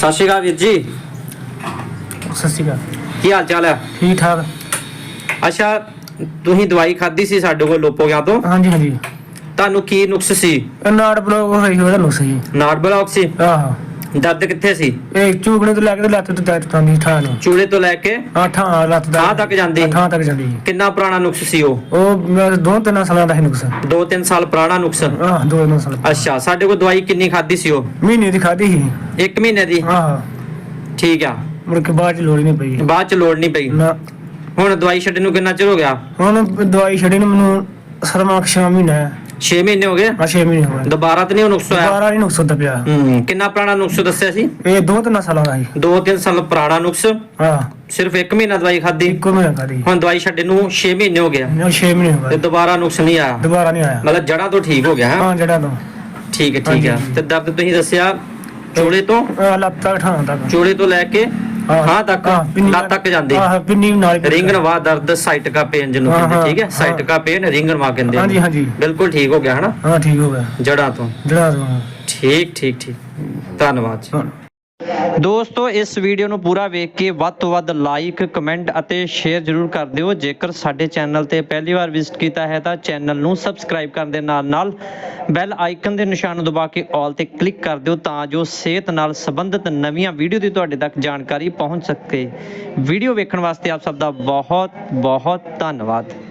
ਸਤਿ ਸ਼੍ਰੀ ਅਕਾਲ ਵੀਰ ਜੀ। ਸਤਿ ਸ਼੍ਰੀ ਅਕਾਲ। ਕੀ ਹਾਲ ਚਾਲ ਹੈ? ਠੀਕ ਠਾਕ। ਅੱਛਾ ਤੁਸੀਂ ਦਵਾਈ ਖਾਧੀ ਸੀ ਸਾਡੇ ਕੋਲ ਲੋਪੋ ਗਿਆ ਤੋਂ? ਹਾਂਜੀ ਹਾਂਜੀ। ਤੁਹਾਨੂੰ ਕੀ ਨੁਕਸ ਸੀ? ਨਾੜ ਬਲੌਕ ਹੋਈ ਉਹਦਾ ਨੁਕਸ ਜੀ ਨਾੜ ਬਲੌਕ ਸੀ? ਆਹੋ। ਦਰਦ ਕਿੱਥੇ ਸੀ? ਇਹ ਚੂਕਣੇ ਤੋਂ ਲੈ ਕੇ ਤੇ ਲੱਤ ਤੇ ਤੱਕ ਤਾਂ ਠਾਂ ਨੂੰ। ਚੂਲੇ ਤੋਂ ਲੈ ਕੇ? ਠਾਂ ਲੱਤ ਦਾ। ਠਾਹ ਤੱਕ ਜਾਂਦੀ? ਠਾਂ ਤੱਕ ਜਾਂਦੀ ਜੀ। ਕਿੰਨਾ ਪੁਰਾਣਾ ਨੁਕਸ ਸੀ ਉਹ? ਉਹ ਦੋ ਤਿੰਨ ਸਾਲਾਂ ਦਾ ਸੀ ਨੁਕਸ। 2-3 ਸਾਲ ਪੁਰਾਣਾ ਨੁਕਸ? ਆਹ ਦੋ ਤਿੰਨ ਸਾਲ ਅੱਛਾ ਸਾਡੇ ਕੋਲ ਦਵਾਈ ਕਿੰਨੀ ਖਾਧੀ ਸੀ ਉਹ? ਮਹੀਨੇ ਦੀ ਖਾਧੀ ਸੀ। 1 ਮਹੀਨੇ ਦੀ? ਆਹ ਠੀਕ ਆ। ਮੁੜ ਕੇ ਬਾਅਦ ਚ ਲੋੜ ਹੀ ਨਹੀਂ ਪਈ। ਬਾਅਦ ਚ ਲੋੜ ਨਹੀਂ ਪਈ? ਨਾ। ਹੁਣ ਦਵਾਈ ਛੱਡਣ ਨੂੰ ਕਿੰਨਾ ਚਿਰ ਹੋ ਗਿਆ? ਹੁਣ ਦਵਾਈ ਛੜੀ ਨੂੰ ਮੈਨੂੰ ਸਰਮਾਕ ਸ਼ਾਮ ਮਹੀਨਾ ਹੈ। 6 ਮਹੀਨੇ ਹੋ ਗਏ? ਆ 6 ਮਹੀਨੇ ਹੋ ਗਏ। ਦੁਬਾਰਾ ਤਾਂ ਨਹੀਂ ਉਹ ਨੁਕਸ ਹੋਇਆ? ਦੁਬਾਰਾ ਨਹੀਂ ਨੁਕਸ ਹੁੰਦਾ ਪਿਆ ਹੂੰ ਕਿੰਨਾ ਪੁਰਾਣਾ ਨੁਕਸ ਦੱਸਿਆ ਸੀ? ਇਹ ਦੋ ਤਿੰਨ ਸਾਲਾਂ ਦਾ ਸੀ। 2-3 ਸਾਲ ਪੁਰਾਣਾ ਨੁਕਸ? ਆਹ ਸਿਰਫ 1 ਮਹੀਨਾ ਦਵਾਈ ਖਾਧੀ? ਇੱਕੋ ਮਹੀਨਾ ਖਾਧੀ। ਹੁਣ ਦਵਾਈ ਛੱਡਣ ਨੂੰ 6 ਮਹੀਨੇ ਹੋ ਗਿਆ ਨਾ 6 ਮਹੀਨੇ ਹੋ ਤੇ ਗਏ ਦੁਬਾਰਾ ਨੁਕਸ ਨਹੀਂ ਆਇਆ? ਦੁਬਾਰਾ ਨਹੀਂ ਆਇਆ। ਮਤਲਬ ਜੜਾਂ ਤੋਂ ਠੀਕ ਹੋ ਗਿਆ ਹੈ? ਹਾਂ ਤੋਂ। ਠੀਕ ਹੈ ਠੀਕ ਹੈ। ਤੇ ਦਰਦ ਤੁਸੀਂ ਦੱਸਿਆ ਚੋਲੇ ਤੋਂ? ਆਹ ਲੱਤ ਤੱਕ ਠਾਂ ਤੱਕ। ਚੋਲੇ ਤੋਂ ਲੈ ਕੇ ਹਾਂ। ਪਿੰਨੀ ਲੱਤ ਤੱਕ ਜਾਂਦੇ। ਆਹ ਪਿੰਨੀ ਨਾਲ ਹੀ ਨਵਾ ਦਰਦ ਸਾਈਟਕਾ ਪੇਨ ਜਿਹਨੂੰ ਹਾਂ, ਕਹਿੰਦੇ ਹਾਂ, ਠੀਕ ਹੈ? ਹਾਂ। ਸਾਈਟਕਾ ਪੇਨ ਰਿੰਗ ਨਵਾ ਕਹਿੰਦੇ ਹਾਂਜੀ। ਹਾਂਜੀ। ਬਿਲਕੁਲ ਠੀਕ ਹੋ ਗਿਆ ਹਨਾ? ਹਾਂ ਠੀਕ ਹੋ ਗਿਆ। ਜੜਾਂ ਤੋਂ। ਜਿਹੜਾ ਤੋਂ ਠੀਕ ਠੀਕ ਠੀਕ। ਧੰਨਵਾਦ ਜੀ। ਦੋਸਤੋ ਇਸ ਵੀਡੀਓ ਨੂੰ ਪੂਰਾ ਵੇਖ ਕੇ ਵੱਧ ਤੋਂ ਵੱਧ ਲਾਈਕ ਕਮੈਂਟ ਅਤੇ ਸ਼ੇਅਰ ਜ਼ਰੂਰ ਕਰ ਦਿਓ। ਜੇਕਰ ਸਾਡੇ ਚੈਨਲ ਤੇ ਪਹਿਲੀ ਵਾਰ ਵਿਜ਼ਿਟ ਕੀਤਾ ਹੈ ਤਾਂ ਚੈਨਲ ਨੂੰ ਸਬਸਕ੍ਰਾਈਬ ਕਰਨ ਦੇ ਨਾਲ ਨਾਲ ਬੈਲ ਆਈਕਨ ਦੇ ਨਿਸ਼ਾਨ ਨੂੰ ਦਬਾ ਕੇ ਆਲ ਤੇ ਕਲਿੱਕ ਕਰ ਦਿਓ ਤਾਂ ਜੋ ਸਿਹਤ ਨਾਲ ਸੰਬੰਧਿਤ ਨਵੀਆਂ ਵੀਡੀਓ ਦੀ ਤੁਹਾਡੇ ਤੱਕ ਜਾਣਕਾਰੀ ਪਹੁੰਚ ਸਕੇ। ਵੀਡੀਓ ਵੇਖਣ ਵਾਸਤੇ ਆਪ ਸਭ ਦਾ ਬਹੁਤ ਬਹੁਤ ਧੰਨਵਾਦ।